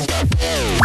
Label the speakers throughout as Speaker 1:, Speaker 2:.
Speaker 1: Yeah.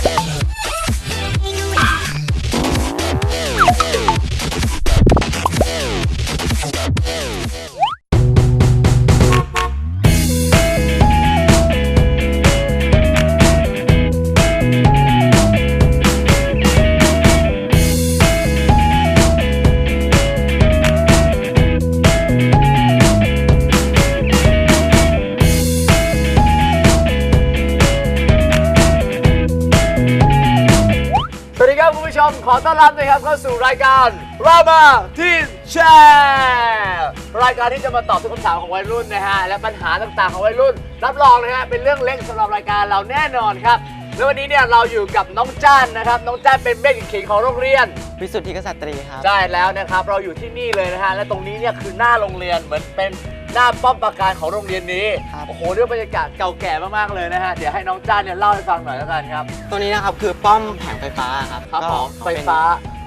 Speaker 1: มขอต้อนรับนะครับเข้าสู่รายการรามาทีนแชร์รายการที่จะมาตอบทุกคำถามของวัยรุ่นนะฮะและปัญหาต่างๆของวัยรุ่น รับรองนะฮะเป็นเรื่องเล็กสำหรับรายการเราแน่นอนครับและวันนี้เนี่ยเราอยู่กับน้องจ้านนะครับ น้องจ้านเป็นเบ้ขิงของโรงเรียน
Speaker 2: วิสุทธิกษัตรีครับ
Speaker 1: ใช่แล้วนะครับ เราอยู่ที่นี่เลยนะฮะและตรงนี้เนี่ยคือหน้าโรงเรียนเหมือนเป็น หน้าป้อมปราการของโรงเรียนนี้
Speaker 2: ครับ
Speaker 1: โอ้โหเรื่องบรรยากาศเก่าแก่มากๆเลยนะฮะ เดี๋ยวให้น้องจ้านเนี่ยเล่าให้ฟังหน่อยแล้วกันครับ
Speaker 2: ตัวนี้นะครับคือป้อมแผงไฟฟ้าครับ
Speaker 1: ครับ
Speaker 2: ก็
Speaker 1: ผมไฟฟ้า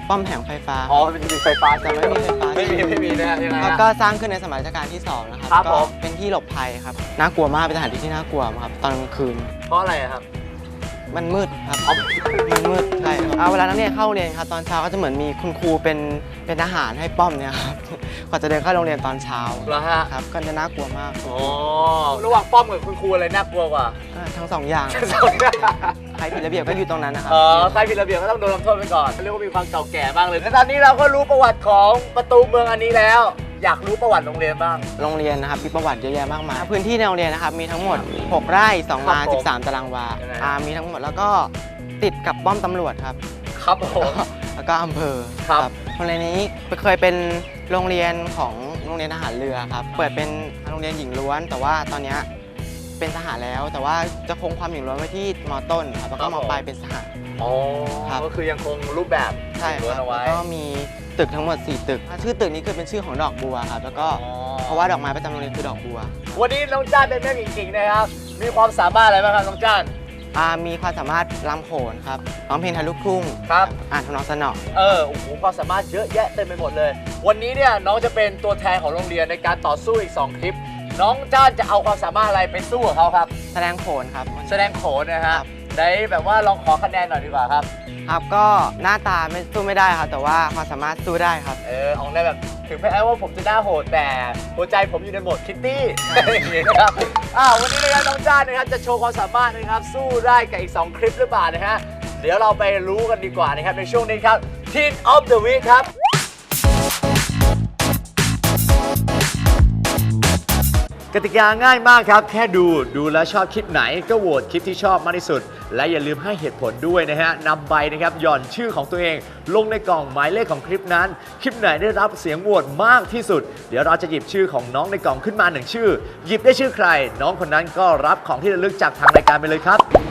Speaker 2: ป้อมแผงไฟฟ้า
Speaker 1: อ๋อมันมีไฟฟ้า
Speaker 2: แต่ไม่มีไฟฟ้า
Speaker 1: ไม่มีไม่มีนะฮะยังไง
Speaker 2: แล้ว
Speaker 1: ฮะ
Speaker 2: ก็สร้างขึ้นในสมัยรัชกาลที่สองนะครับ
Speaker 1: ครับ
Speaker 2: ก็
Speaker 1: ผม
Speaker 2: เป็นที่หลบภัยครับน่ากลัวมากเป็นสถานที่ที่น่ากลัวมากครับตอนกลางคืน
Speaker 1: เพราะอะไรอะครับ
Speaker 2: มันมืดครับ
Speaker 1: อ๋อ
Speaker 2: มันมืดใช่ครับเอาเวลานักเรียนเข้าโรงเรียนครับตอนเช้าก็จะเหมือนมีคุณครูเป็นเป็นอาหารให้ป้อมเนี่ยครับ ก่อนจะเดินเข้าโรงเรียนตอนเช้า
Speaker 1: เหรอฮะ
Speaker 2: ครับก็จะน่ากลัวมาก
Speaker 1: อ๋อระหว่างป้อมกับคุณครูอะไรน่ากลัวกว่า
Speaker 2: ก็ทั้งสองอย่าง
Speaker 1: สองอย่าง
Speaker 2: ใครผิดระเบียบก็อยู่ตรงนั้นนะครับ
Speaker 1: เออใครผิดระเบียบก็ต้องโดนลงโทษไปก่อนเรียกว่ามีความเก่าแก่มากเลยและตอนนี้เราก็รู้ประวัติของประตูเมืองอันนี้แล้ว อยากรู้ประวัติโรงเรียนบ้าง
Speaker 2: โรงเรียนนะครับมีประวัติเยอะแยะมากมายพื้นที่ในโรงเรียนนะครับมีทั้งหมด 6 ไร่2งา
Speaker 1: ครับผม
Speaker 2: 13 ตารางวา
Speaker 1: ยังไง
Speaker 2: อ่ามีทั้งหมดแล้วก็ติดกับป้อมตำรวจครับ
Speaker 1: ครับผม
Speaker 2: แล้วก็อำเภอ
Speaker 1: ครับ
Speaker 2: โรงเรียนนี้เคยเป็นโรงเรียนของโรงเรียนทหารเรือครับ เปิดเป็นโรงเรียนหญิงล้วน แต่ว่าตอนเนี้ยเป็นทหารแล้ว แต่ว่าจะคงความหญิงล้วนไว้ที่มต้นครับแล้วก็มปลายเป็นทหาร
Speaker 1: อ๋อ
Speaker 2: ครับ
Speaker 1: ก็คือยังคงรูปแบบ
Speaker 2: ใช่ค
Speaker 1: ล้วน
Speaker 2: รับ
Speaker 1: เอาไว้
Speaker 2: แล้วก็มีตึกทั้งหมด 4 ตึก ชื่อตึกนี้คือเป็นชื่อของดอกบัวครับ แล้วก็
Speaker 1: อ๋อ
Speaker 2: เพราะว่าดอกไม้ประจำโรงเรียนคือดอกบัว
Speaker 1: วันนี้น้องจ้านเป็นแม่หญิงกิ่งนะครับ มีความสามารถอะไรบ้างครับน้องจ้าน
Speaker 2: อ่ามีความสามารถรำโขนครับร้องเพลงไทยลูกทุ่ง
Speaker 1: ครับ
Speaker 2: อ่านทำนองสนอ
Speaker 1: เออโอ้โหความสามารถเยอะแยะเต็มไปหมดเลย วันนี้เนี่ยน้องจะเป็นตัวแทนของโรงเรียนในการต่อสู้อีก 2 คลิป น้องจ้านจะเอาความสามารถอะไรไปสู้กับเขาครับ
Speaker 2: แสดงโขนครับ
Speaker 1: แสดงโขนนะฮะ
Speaker 2: ครับ
Speaker 1: ได้แบบว่าลองขอคะแนนหน่อยดีกว่าครับ
Speaker 2: ครับก็หน้าตาไม่สู้ไม่ได้ครับแต่ว่าความสามารถสู้ได้ครับ
Speaker 1: เออออกได้แบบถึงแม้ว่าผมจะหน้าโหดแต่หัวใจผมอยู่ในโหมดคิตตี้อย่างนี้นะครับอ้าววันนี้นะครับน้องจ้านนะครับจะโชว์ความสามารถนะครับสู้ได้กับอีก 2 คลิปหรือเปล่านะฮะเดี๋ยวเราไปรู้กันดีกว่านะครับในช่วงนี้ครับ Teen of the Week ครับ กติกาง่ายมากครับ แค่ดูดูแล้วชอบคลิปไหนก็โหวตคลิปที่ชอบมากที่สุด และอย่าลืมให้เหตุผลด้วยนะฮะนำใบนะครับหย่อนชื่อของตัวเอง ลงในกล่องหมายเลขของคลิปนั้น คลิปไหนได้รับเสียงโหวตมากที่สุด เดี๋ยวเราจะหยิบชื่อของน้องในกล่องขึ้นมาหนึ่งชื่อ หยิบได้ชื่อใคร น้องคนนั้นก็รับของที่ระลึกจากทางรายการไปเลยครับ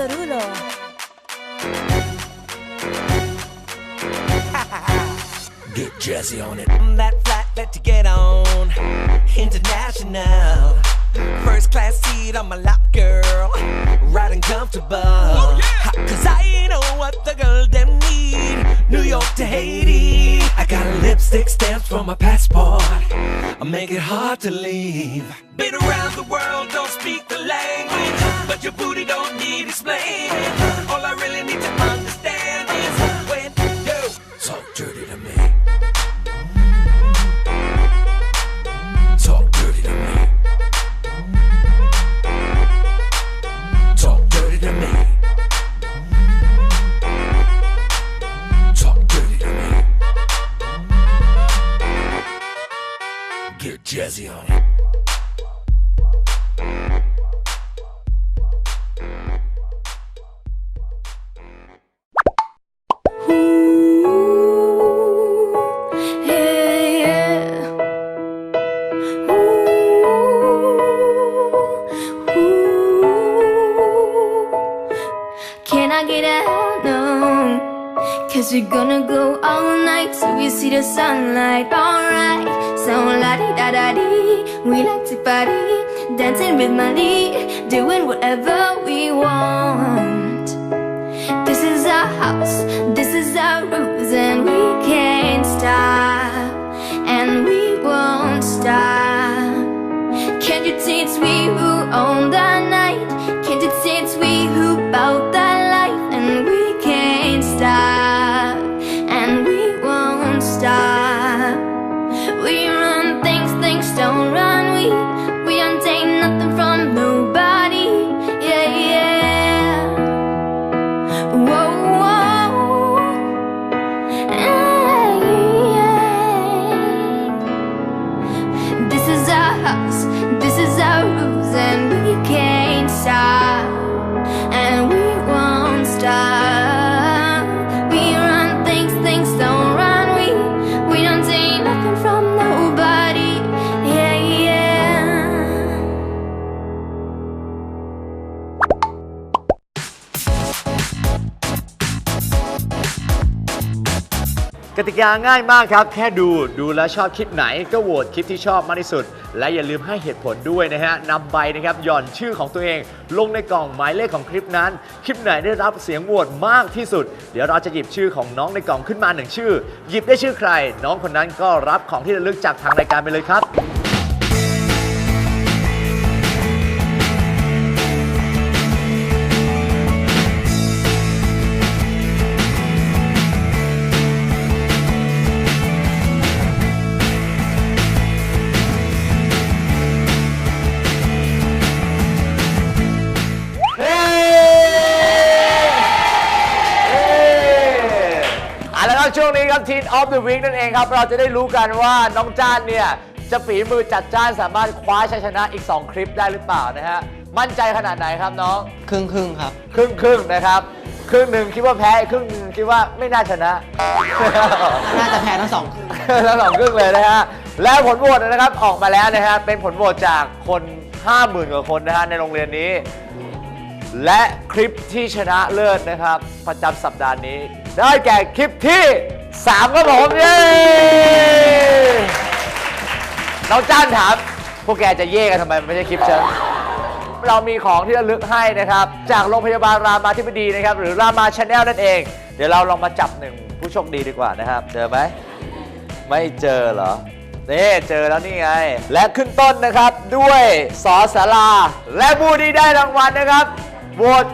Speaker 3: C'è Santo Rulo.
Speaker 4: Get Jazzy on it. I'm that flat that you get on. International. First class seat on my lap, girl. right and comfortable. Oh, Hot Cause I know what the girl them need. New York to Haiti. Stamps my passport. I make it hard to leave. Been around the world, don't speak the language. But your booty don't need explaining. All I really need to understand Get jazzy on it.
Speaker 3: Cause we're gonna go all night till we see the sunlight. Alright, so la di da da di. We like to party, dancing with Molly, doing whatever we want. This is our house, this is our rules, us.
Speaker 1: กติกาง่ายมากครับ แค่ดูดูแล้วชอบคลิปไหนก็โหวตคลิปที่ชอบมากที่สุด และอย่าลืมให้เหตุผลด้วยนะฮะนำใบนะครับหย่อนชื่อของตัวเอง ลงในกล่องหมายเลขของคลิปนั้น คลิปไหนได้รับเสียงโหวตมากที่สุด เดี๋ยวเราจะหยิบชื่อของน้องในกล่องขึ้นมาหนึ่งชื่อ หยิบได้ชื่อใคร น้องคนนั้นก็รับของที่ระลึกจากทางรายการไปเลยครับ ช่วงนี้ครับทีนออฟเดอะวีคนั่นเองครับ เราจะได้รู้กันว่าน้องจ้านเนี่ย จะฝีมือจัดจ้านสามารถคว้าชัยชนะอีก 2 คลิปได้หรือเปล่านะฮะ มั่นใจขนาดไหนครับน้อง
Speaker 2: ครึ่งครึ่งๆครับ
Speaker 1: ครึ่งครึ่งๆนะครับ ครึ่งหนึ่งคิดว่าแพ้อีกครึ่งหนึ่งคิดว่าไม่น่าชนะ
Speaker 2: น่าจะแพ้ทั้งสองครึ่ง
Speaker 1: ทั้งสองครึ่งเลยนะฮะ แล้วผลโหวตนะครับออกมาแล้วนะฮะ เป็นผลโหวตจากคน 50,000กว่าคนนะฮะในโรงเรียนนี้ และคลิปที่ชนะเลิศนะครับ ประจำสัปดาห์นี้ ได้แก่คลิปที่ 3 ครับผมเย้น้องจ้านถามพวกแกจะเย่กันทำไมไม่ใช่คลิปฉันเรามีของที่ระลึกให้นะครับ จากโรงพยาบาลรามาธิบดีนะครับ หรือรามาชาแนลนั่นเอง เดี๋ยวเราลองมาจับหนึ่งผู้โชคดีดีกว่านะครับ เจอไหมไม่เจอเหรอนี่เจอแล้วนี่ไง และขึ้นต้นนะครับด้วยสอสาราและผู้ที่ได้รางวัลนะครับโหวต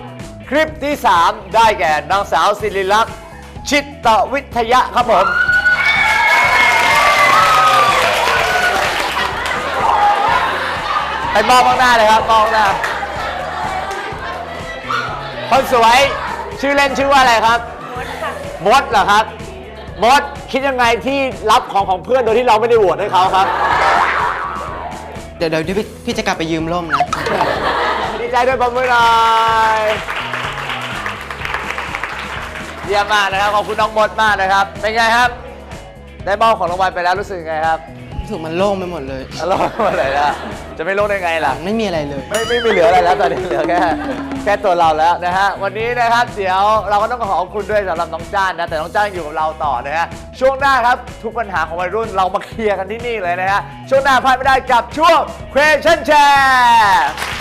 Speaker 1: คลิปที่ 3 ได้แก่นางสาวศิริลักษณ์ ชิตตวิทยะครับผม ไปมอบข้างหน้าเลยครับมอบข้างหน้าคนสวยชื่อเล่นชื่อว่าอะไรครับมดค่ะมดเหรอครับ มดคิดยังไงที่รับของของเพื่อนโดยที่เราไม่ได้โหวตให้เขาครับ
Speaker 2: เดี๋ยวเดี๋ยวพี่พี่จะกลับไปยืมร่มนะ
Speaker 1: ดีใจด้วยปรบมือหน่อย เยี่ยมมากนะครับ ขอบคุณน้องมดมากนะครับ เป็นไงครับ ได้มอบของรางวัลไปแล้วรู้สึกยังไงครับ
Speaker 2: รู้สึกมันโล่งไปหมดเลย
Speaker 1: อร่อยหมดเลยนะจะไม่รู้ได้ไงล่ะ
Speaker 2: ไม่มีอะไรเลย
Speaker 1: ไม่ไม่ไม่เหลืออะไรแล้วตอนนี้เหลือแค่แค่ตัวเราแล้วนะฮะวันนี้นะครับเดี๋ยวเราก็ต้องขอบคุณด้วยสำหรับน้องจ้านนะแต่น้องจ้านอยู่กับเราต่อนะฮะช่วงหน้าครับทุกปัญหาของวัยรุ่นเรามาเคลียร์กันที่นี่เลยนะฮะช่วงหน้าพลาดไม่ได้กับช่วง Question Share